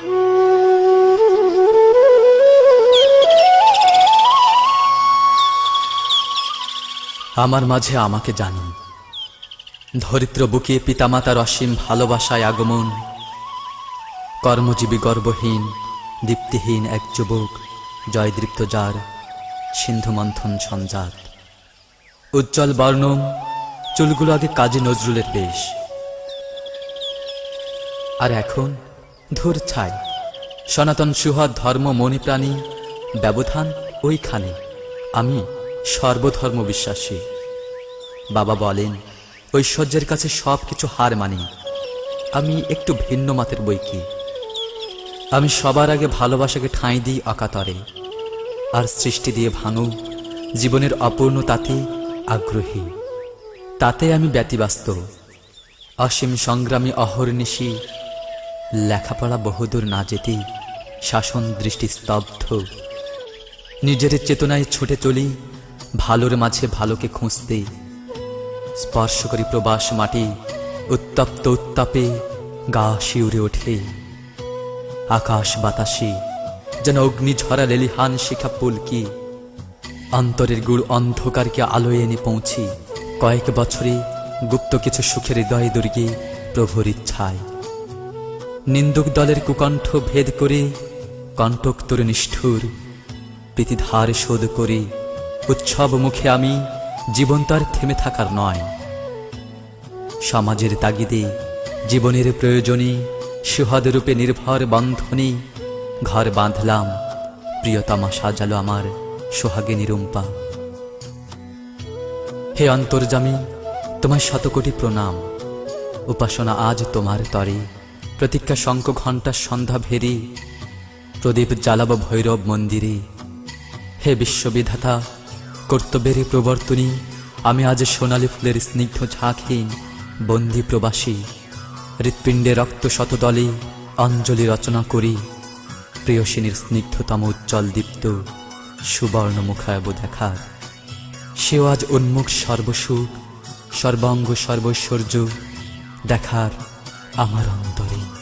আমার মাঝে আমাকে জানি ধরিত্র বুকে পিতামাতার অসীম ভালোবাসায় আগমন। কর্মজীবী গর্বহীন, দীপ্তিহীন এক যুবক, জয়দৃপ্ত যার সিন্ধু মন্থন সঞ্জাত উজ্জ্বল বর্ণম, চুলগুলো আগে কাজী নজরুলের বেশ। আর এখন ধূর ছাই। সনাতন সুহদ ধর্ম মণিপ্রাণী ব্যবধান ওইখানে। আমি সর্বধর্ম বিশ্বাসী। বাবা বলেন, ঐশ্বর্যের কাছে সব কিছু হার মানি, আমি একটু ভিন্ন মাতের বই কি? আমি সবার আগে ভালোবাসাকে ঠাঁই দিই অকাতরে, আর সৃষ্টি দিয়ে ভাঙু জীবনের অপূর্ণতাতে আগ্রহী। তাতে আমি ব্যতিব্যস্ত, অসীম সংগ্রামী অহর্নিশি লেখাপড়া বহুদূর না যেতেই শাসন দৃষ্টি স্তব্ধ। নিজের চেতনায় ছুটে চলি, ভালোর মাঝে ভালোকে খুঁজতে। স্পর্শ করি প্রবাস মাটি, উত্তপ্ত উত্তাপে গা শিউরে ওঠে আকাশ বাতাসে, যেন অগ্নি ঝরা লেলিহান শিখা পুলকি। অন্তরের গুড় অন্ধকারকে আলোয় এনে পৌঁছি। কয়েক বছরে গুপ্ত কিছু সুখের হৃদয় দুর্গে প্রভুর ইচ্ছায়। নিন্দুক দলের কুকণ্ঠ ভেদ করে, কণ্টক তোর নিষ্ঠুর প্রীতিধার শোধ করে। উৎসব মুখে আমি জীবন তার থেমে থাকার নয়। সমাজের তাগিদে, জীবনের প্রয়োজনে সুহদ রূপে নির্ভর বন্ধনে ঘর বাঁধলাম, প্রিয়তমা সাজালো আমার সোহাগে নিরুম্পা হে অন্তর্জামী তোমার শতকোটি প্রণাম। উপাসনা আজ তোমার তরে। প্রতীক্ষা শঙ্খ ঘণ্টার সন্ধ্যা ভেরি, প্রদীপ জ্বালাব ভৈরব মন্দিরে। হে বিশ্ববিধাতা কর্তব্যের প্রবর্তনী, আমি আজ সোনালি ফুলের স্নিগ্ধ ঝাঁকহীন বন্দি প্রবাসী। হৃৎপিণ্ডে রক্ত শতদলে অঞ্জলি রচনা করি। প্রিয়সিনীর স্নিগ্ধতম উজ্জ্বল দীপ্ত সুবর্ণ মুখায়ব দেখার সেও আজ উন্মুখ সর্বসুখ, সর্বাঙ্গ সর্বৈশ্বর্য দেখার আমার অন্তরে।